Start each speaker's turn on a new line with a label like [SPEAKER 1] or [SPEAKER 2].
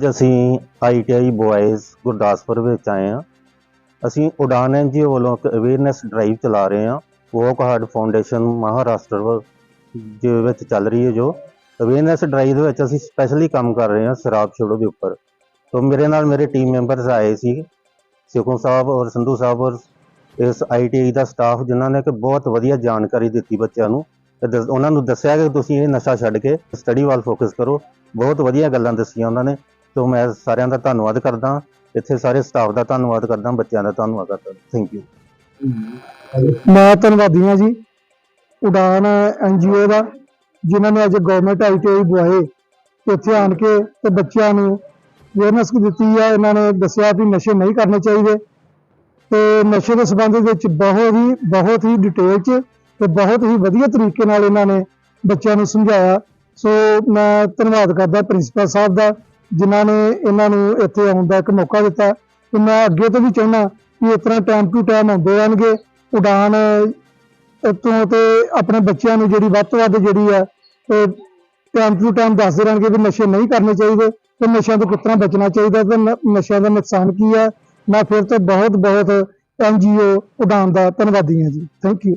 [SPEAKER 1] ਅੱਜ ਅਸੀਂ ਆਈਟੀਆਈ ਬॉयਜ਼ ਗੁਰਦਾਸਪੁਰ ਵਿੱਚ ਆਏ ਹਾਂ। ਅਸੀਂ ਉਡਾਨ ਐਨਜੀਓ ਵੱਲੋਂ ਇੱਕ ਅਵੇਅਰਨੈਸ ਡਰਾਈਵ ਚਲਾ ਰਹੇ ਹਾਂ। ਵੋਕ ਹਾਰਡ ਫਾਊਂਡੇਸ਼ਨ ਮਹਾਰਾਸ਼ਟਰ ਦੇ ਵਿੱਚ ਚੱਲ ਰਹੀ ਹੈ ਜੋ। ਅਵੇਅਰਨੈਸ ਡਰਾਈਵ ਦੇ ਵਿੱਚ ਅਸੀਂ ਸਪੈਸ਼ਲੀ ਕੰਮ ਕਰ ਰਹੇ ਹਾਂ ਸ਼ਰਾਬ ਛੋੜੋ ਦੇ ਉੱਪਰ। ਤੋਂ ਮੇਰੇ ਨਾਲ ਮੇਰੇ ਟੀਮ ਮੈਂਬਰਸ ਆਏ ਸੀ। ਸਿਕੂ ਸਾਹਿਬ ਔਰ ਸੰਧੂ ਸਾਹਿਬ ਔਰ ਇਸ ਆਈਟੀਆਈ ਦਾ ਸਟਾਫ ਜਿਨ੍ਹਾਂ ਨੇ ਕਿ ਬਹੁਤ ਵਧੀਆ ਜਾਣਕਾਰੀ ਦਿੱਤੀ ਬੱਚਿਆਂ ਨੂੰ। ਉਹਨਾਂ ਨੂੰ ਦੱਸਿਆ ਕਿ ਤੁਸੀਂ ਇਹ ਨਸ਼ਾ ਛੱਡ ਕੇ ਸਟੱਡੀ ਵੱਲ ਫੋਕਸ ਕਰੋ। ਬਹੁਤ ਵਧੀਆ ਗੱਲਾਂ ਦੱਸੀਆਂ ਉਹਨਾਂ ਨੇ। ਤੋਂ ਮੈਂ ਸਾਰਿਆਂ ਦਾ ਧੰਨਵਾਦ ਕਰਦਾ, ਇੱਥੇ ਸਾਰੇ ਸਟਾਫ ਦਾ ਧੰਨਵਾਦ ਕਰਦਾ, ਬੱਚਿਆਂ ਦਾ ਧੰਨਵਾਦ ਕਰਦਾ। ਥੈਂਕ ਯੂ
[SPEAKER 2] ਮੈਂ ਧੰਨਵਾਦੀ ਹਾਂ ਜੀ, ਉਡਾਨ ਐਨਜੀਓ ਦਾ, ਜਿਨ੍ਹਾਂ ਨੇ ਅੱਜ ਗਵਰਨਮੈਂਟ ਆਈਟੀਆਈ ਬੁਆਏ ਇੱਥੇ ਆਣ ਕੇ ਤੇ ਬੱਚਿਆਂ ਨੂੰ ਅਵੇਅਰਨੈਸ ਦਿੱਤੀ ਆ, ਇਹਨਾਂ ਨੇ ਦੱਸਿਆ ਵੀ ਨਸ਼ੇ ਨਹੀਂ ਕਰਨੇ ਚਾਹੀਦੇ। ਤੇ ਨਸ਼ੇ ਦੇ ਸੰਬੰਧ ਵਿੱਚ ਬਹੁਤ ਹੀ ਬਹੁਤ ਹੀ ਡਿਟੇਲ ਚ ਤੇ ਬਹੁਤ ਹੀ ਵਧੀਆ ਤਰੀਕੇ ਨਾਲ ਇਹਨਾਂ ਨੇ ਬੱਚਿਆਂ ਨੂੰ ਸਮਝਾਇਆ। ਸੋ ਮੈਂ ਧੰਨਵਾਦ ਕਰਦਾ ਪ੍ਰਿੰਸੀਪਲ ਸਾਹਿਬ ਦਾ। ਜਿਨ੍ਹਾਂ ਨੇ ਇਹਨਾਂ ਨੂੰ ਇੱਥੇ ਆਉਣ ਦਾ ਇੱਕ ਮੌਕਾ ਦਿੱਤਾ। ਤੇ ਮੈਂ ਅੱਗੇ ਤੋਂ ਵੀ ਚਾਹੁੰਦਾ ਕਿ ਇਸ ਤਰ੍ਹਾਂ ਟਾਈਮ ਟੂ ਟਾਈਮ ਆਉਂਦੇ ਰਹਿਣਗੇ। ਉਡਾਨ ਤੋਂ ਤੇ ਆਪਣੇ ਬੱਚਿਆਂ ਨੂੰ ਜਿਹੜੀ ਵੱਧ ਤੋਂ ਵੱਧ ਜਿਹੜੀ ਆ ਟਾਈਮ ਟੂ ਟਾਈਮ ਦੱਸਦੇ ਰਹਿਣਗੇ ਵੀ ਨਸ਼ੇ ਨਹੀਂ ਕਰਨੇ ਚਾਹੀਦੇ, ਤੇ ਨਸ਼ਿਆਂ ਤੋਂ ਕਿਸ ਤਰ੍ਹਾਂ ਬਚਣਾ ਚਾਹੀਦਾ, ਤੇ ਨਸ਼ਿਆਂ ਦਾ ਨੁਕਸਾਨ ਕੀ ਹੈ ਮੈਂ ਫਿਰ ਤੋਂ ਬਹੁਤ ਬਹੁਤ ਐਨਜੀਓ ਉਡਾਨ ਦਾ ਧੰਨਵਾਦੀ ਹਾਂ ਜੀ। Thank you